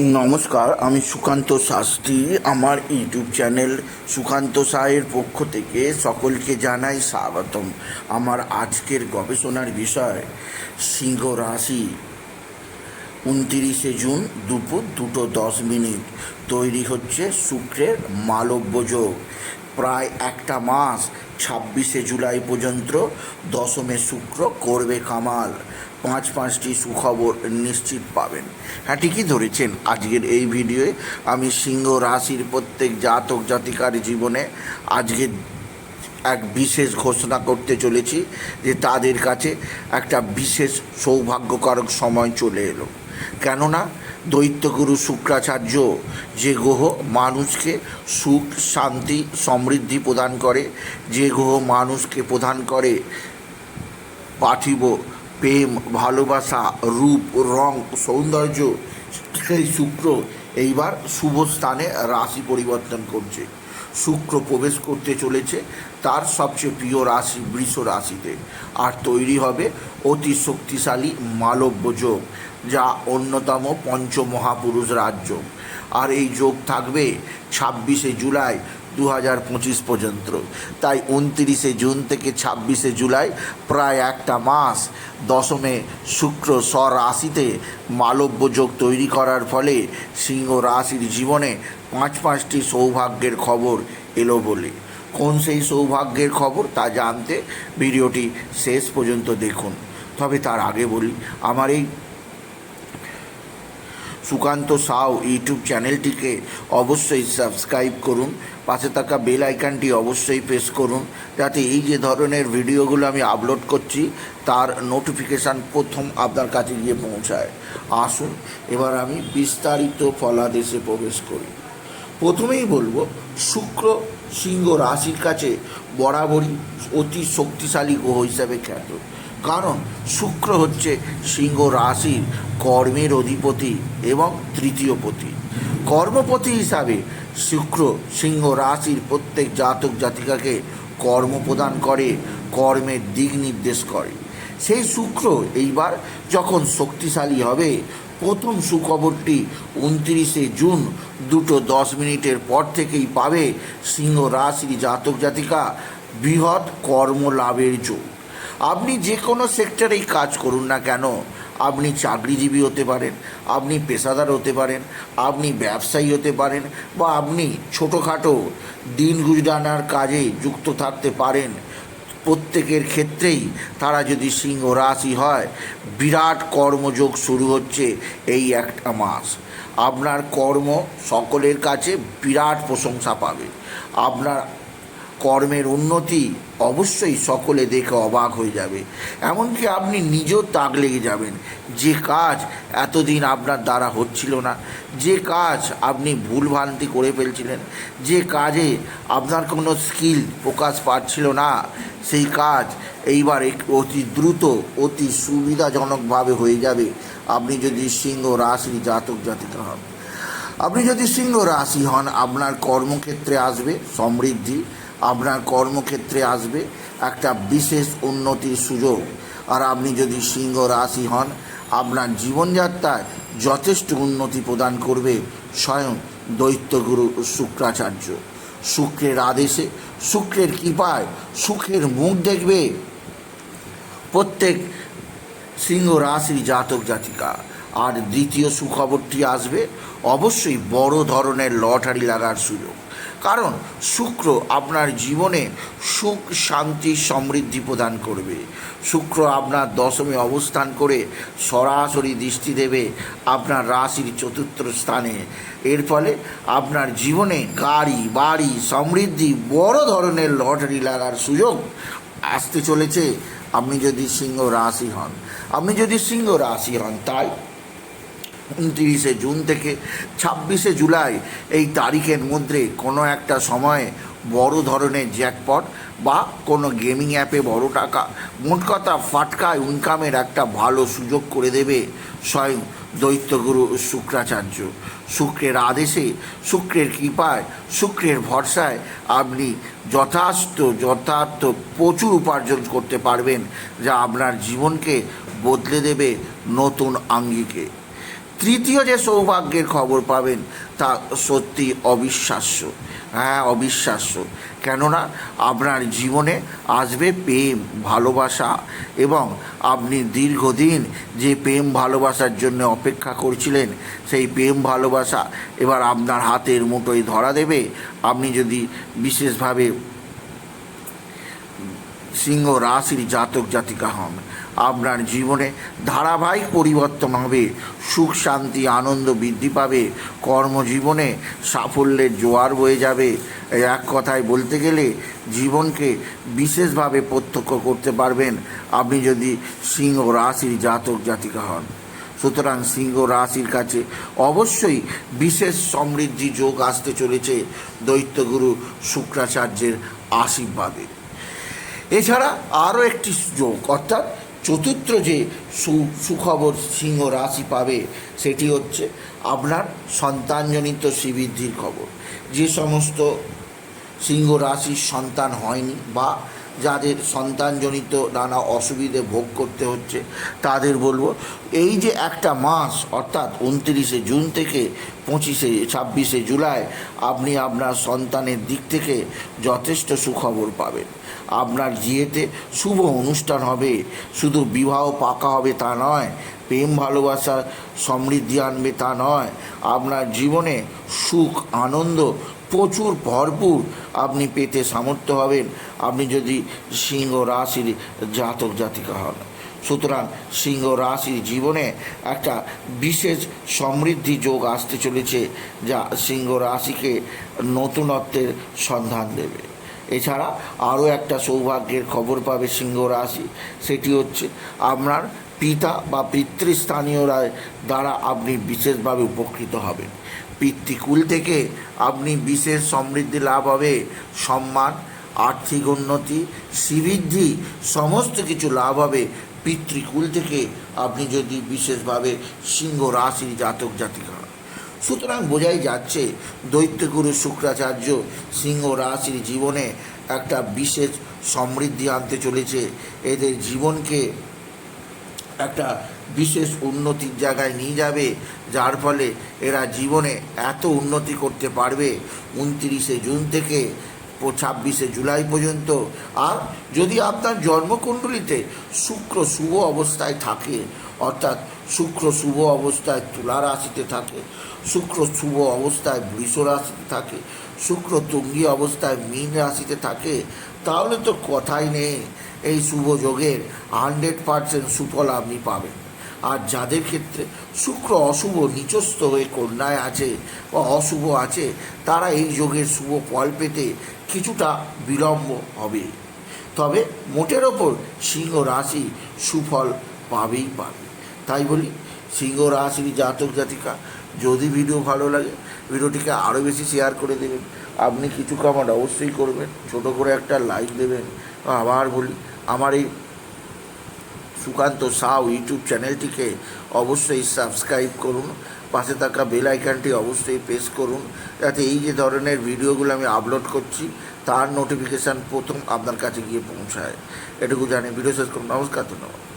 নমস্কার, আমি সুকান্ত শাস্ত্রী। আমার ইউটিউব চ্যানেল সুকান্ত সায়ের পক্ষ থেকে সকলকে জানাই স্বাগতম। আমার আজকের গবেষণার বিষয়, সিংহ রাশি। উনতিরিশে জুন দুপুর দুটো দশ মিনিট। তৈরি হচ্ছে শুক্রের মালব্য যোগ। প্রায় একটা মাস, ছাব্বিশে জুলাই পর্যন্ত দশমে শুক্র করবে কামাল। পাঁচ পাঁচটি সুখবর নিশ্চিত পাবেন। হ্যাঁ ঠিকই ধরেছেন আজকের এই ভিডিওয়ে? আমি সিংহ রাশির প্রত্যেক জাতক জাতিকার জীবনে আজকে এক বিশেষ ঘোষণা করতে চলেছি যে তাদের কাছে একটা বিশেষ সৌভাগ্যকারক সময় চলে এলো। কেননা দৈত্যগুরু শুক্রাচার্য যে গ্রহ মানুষকে সুখ, শান্তি, সমৃদ্ধি প্রদান করে, যে গ্রহ মানুষকে প্রদান করে, পাঠিব প্রেম, ভালোবাসা, রূপ, রং, সৌন্দর্য সেই শুক্র এইবার শুভ স্থানে রাশি পরিবর্তন করছে। শুক্র প্রবেশ করতে চলেছে তার সবচেয়ে প্রিয় রাশি বৃষ রাশিতে। আর তৈরি হবে অতি শক্তিশালী মালব্য যোগ, যা অন্যতম পঞ্চমহাপুরুষ রাজ্য। আর এই যোগ থাকবে ছাব্বিশে জুলাই দু হাজার পঁচিশ পর্যন্ত। তাই উনতিরিশে জুন থেকে ছাব্বিশে জুলাই প্রায় একটা মাস দশমে শুক্র স্বরাশিতে মালব্য যোগ তৈরি করার ফলে সিংহ রাশির জীবনে পাঁচ পাঁচটি সৌভাগ্যের খবর এলো বলে। কোন সেই সৌভাগ্যের খবর তা জানতে ভিডিওটি শেষ পর্যন্ত দেখুন। তবে তার আগে বলি, আমার এই সুকান্ত সাউ ইউটিউব চ্যানেলটিকে অবশ্যই সাবস্ক্রাইব করুন। পাশে থাকা বেল আইকনটি অবশ্যই প্রেস করুন, যাতে এই যে ধরনের ভিডিওগুলো আমি আপলোড করছি, তার নোটিফিকেশান প্রথম আপনার কাছে গিয়ে পৌঁছায়। আসুন, এবার আমি বিস্তারিত ফলাদেশে প্রবেশ করি। প্রথমেই বলব, শুক্র সিংহ রাশির কাছে বরাবরই অতি শক্তিশালী গ্রহ হিসাবে খ্যাত। কারণ শুক্র হচ্ছে সিংহ রাশির কর্মের অধিপতি এবং তৃতীয় পতি। কর্মপতি হিসাবে শুক্র সিংহ রাশির প্রত্যেক জাতক জাতিকাকে কর্ম প্রদান করে, কর্মের দিক নির্দেশ করে। সেই শুক্র এইবার যখন শক্তিশালী হবে, প্রথম সুখবরটি উনত্রিশে জুন দুটো দশ মিনিটের পর থেকেই পাবে সিংহ রাশির জাতক জাতিকা বৃহৎ কর্মলাভের যোগ আপনি যে কোনো সেক্টরেই কাজ করুন না কেন, আপনি চাকরিজীবী হতে পারেন, আপনি পেশাদার হতে পারেন, আপনি ব্যবসায়ী হতে পারেন, বা আপনি ছোটোখাটো দিন গুজরানার কাজে যুক্ত থাকতে পারেন, প্রত্যেকের ক্ষেত্রেই তারা যদি সিংহ রাশি হয়, বিরাট কর্মযোগ শুরু হচ্ছে এই একটা মাস। আপনার কর্ম সকলের কাছে বিরাট প্রশংসা পাবে। আপনার কর্মের উন্নতি অবশ্যই সকলে দেখে অবাক হয়ে যাবে। এমনকি আপনি নিজেও তাক লেগে যাবেন, যে কাজ এতদিন আপনার দ্বারা হচ্ছিল না, যে কাজ আপনি ভুলভ্রান্তি করে ফেলছিলেন, যে কাজে আপনার কোনো স্কিল প্রকাশ পাচ্ছিল না, সেই কাজ এইবার অতি দ্রুত, অতি সুবিধাজনকভাবে হয়ে যাবে। আপনি যদি সিংহ রাশি জাতক জাতিকা হন, আপনি যদি সিংহ রাশি হন, আপনার কর্মক্ষেত্রে আসবে সমৃদ্ধি আপনার কর্মক্ষেত্রে আসবে একটা বিশেষ উন্নতির সুযোগ। আর আপনি যদি সিংহ রাশি হন, আপনার জীবনযাত্রায় যথেষ্ট উন্নতি প্রদান করবে স্বয়ং দৈত্যগুরু শুক্রাচার্য। শুক্রের আদেশে, শুক্রের কৃপায়, সুখের মুখ দেখবে প্রত্যেক সিংহ রাশির জাতক জাতিকা। আর দ্বিতীয় সুখবরটি আসবে অবশ্যই বড় ধরনের লটারি লাগার সুযোগ। কারণ শুক্র আপনার জীবনে সুখ, শান্তি, সমৃদ্ধি প্রদান করবে। শুক্র আপনার দশমে অবস্থান করে সরাসরি দৃষ্টি দেবে আপনার রাশির চতুর্থ স্থানে। এর ফলে আপনার জীবনে গাড়ি, বাড়ি, সমৃদ্ধি, বড় ধরনের লটারি লাগার সুযোগ আসতে চলেছে। আপনি যদি সিংহ রাশি হন, আপনি যদি সিংহ রাশি হন, তাই উনত্রিশে জুন থেকে ছাব্বিশে জুলাই এই তারিখের মধ্যে কোনো একটা সময়ে বড় ধরনের জ্যাকপট বা কোনো গেমিং অ্যাপে বড় টাকা, মোট কথা ফাটকা ইনকামের একটা ভালো সুযোগ করে দেবে স্বয়ং দৈত্যগুরু শুক্রাচার্য। শুক্রের আদেশে, শুক্রের কৃপায়, শুক্রের ভরসায় আপনি যথার্থ যথার্থ প্রচুর উপার্জন করতে পারবেন, যা আপনার জীবনকে বদলে দেবে নতুন আঙ্গিকে। তৃতীয় যে সৌভাগ্যের খবর পাবেন, তা সত্যি অবিশ্বাস্য। হ্যাঁ অবিশ্বাস্য। কেননা, আপনার জীবনে আসবে প্রেম, ভালোবাসা এবং আপনি দীর্ঘদিন যে প্রেম ভালোবাসার জন্য অপেক্ষা করছিলেন, সেই প্রেম ভালোবাসা এবার আপনার হাতের মুঠোয় ধরা দেবে। আপনি যদি বিশেষভাবে সিংহ রাশির জাতক জাতিকা হন আপনার জীবনে ধারাবাহিক পরিবর্তন হবে। সুখ, শান্তি, আনন্দ বৃদ্ধি পাবে। কর্মজীবনে সাফল্যের জোয়ার বয়ে যাবে। এক কথায় বলতে গেলে জীবনকে বিশেষভাবে প্রত্যক্ষ করতে পারবেন। আপনি যদি সিংহ রাশির জাতক, জাতিকা হন, সুতরাং সিংহ রাশির কাছে অবশ্যই বিশেষ সমৃদ্ধি যোগ আসতে চলেছে দৈত্যগুরু শুক্রাচার্যের আশীর্বাদে। এছাড়া আরও একটি যোগ, অর্থাৎ চতুর্থ যে সু, সুখবর সিংহ রাশি পাবে, সেটি হচ্ছে আপনার সন্তানজনিত শ্রীবৃদ্ধির খবর। যে সমস্ত সিংহ রাশির সন্তান হয়নি বা যাদের সন্তানজনিত নানা অসুবিধে ভোগ করতে হচ্ছে, তাদের বলব, এই যে একটা মাস, অর্থাৎ উনত্রিশে জুন থেকে পঁচিশে, ছাব্বিশে জুলাই, আপনি আপনার সন্তানের দিক থেকে যথেষ্ট সুখবর পাবেন। আপনার বিয়েতে শুভ অনুষ্ঠান হবে। শুধু বিবাহ পাকা হবে তা নয়, প্রেম ভালোবাসা সমৃদ্ধি আনবে তা নয়। আপনার জীবনে সুখ, আনন্দ প্রচুর, ভরপুর আপনি পেতে সামর্থ্য হবেন। আপনি যদি সিংহ রাশির জাতক জাতিকা হন। সুতরাং সিংহ রাশির জীবনে একটা বিশেষ সমৃদ্ধি যোগ আসতে চলেছে, যা সিংহ রাশিকে নতুনত্বের সন্ধান দেবে। এছাড়া আরও একটা সৌভাগ্যের খবর পাবে সিংহ রাশি, সেটি হচ্ছে আপনার পিতা বা পিতৃস্থানীয়রা দ্বারা আপনি বিশেষভাবে উপকৃত হবেন পিতৃকুল থেকে আপনি বিশেষ সমৃদ্ধি লাভ হবে, সম্মান, আর্থিক উন্নতি, শ্রীবৃদ্ধি, সমস্ত কিছু লাভ হবে পিতৃকুল থেকে আপনি যদি বিশেষভাবে সিংহ রাশির জাতক জাতিকা হন। সুতরাং বোঝাই যাচ্ছে, দৈত্যগুরু শুক্রাচার্য সিংহ রাশির জীবনে একটা বিশেষ সমৃদ্ধি আনতে চলেছে। এদের জীবনকে একটা বিশেষ উন্নতির জায়গায় নিয়ে যাবে, যার ফলে এরা জীবনে এত উন্নতি করতে পারবে উনত্রিশে জুন থেকে ছাব্বিশে জুলাই পর্যন্ত। আর যদি আপনার জন্মকুণ্ডলিতে শুক্র শুভ অবস্থায় থাকে, অর্থাৎ শুক্র শুভ অবস্থায় তুলা রাশিতে থাকে, শুক্র শুভ অবস্থায় বৃষ রাশিতে থাকে, শুক্র তুঙ্গি অবস্থায় মীন রাশিতে থাকে, তাহলে তো কথাই নেই। এই শুভ যোগের হান্ড্রেড পারসেন্ট সুফল আপনি পাবেন। আর যাদের ক্ষেত্রে শুক্র অশুভ, নিচস্থ হয়ে কন্যায় আছে বা অশুভ আছে, তারা এই যোগের শুভ ফল পেতে কিছুটা বিলম্ব হবে। তবে মোটের ওপর সিংহ রাশি সুফল পাবেই পাবে। তাই বলি, সিংহ রাশির জাতক, জাতিকা, যদি ভিডিও ভালো লাগে, ভিডিওটিকে আরও বেশি শেয়ার করে দেবেন। আপনি কিছু কামাট অবশ্যই করবেন, ছোট করে একটা লাইক দেবেন। আবার বলি, আমার এই সুকান্ত সাউ ইউটিউব চ্যানেলটিকে অবশ্যই সাবস্ক্রাইব করুন, পাশে থাকা বেল আইকনটি অবশ্যই প্রেস করুন, যাতে এই যে ধরনের ভিডিওগুলো আমি আপলোড করছি, তার নোটিফিকেশান প্রথম আপনার কাছে গিয়ে পৌঁছায়। এটুকু জানি ভিডিও শেষ করুন। নমস্কার, ধন্যবাদ।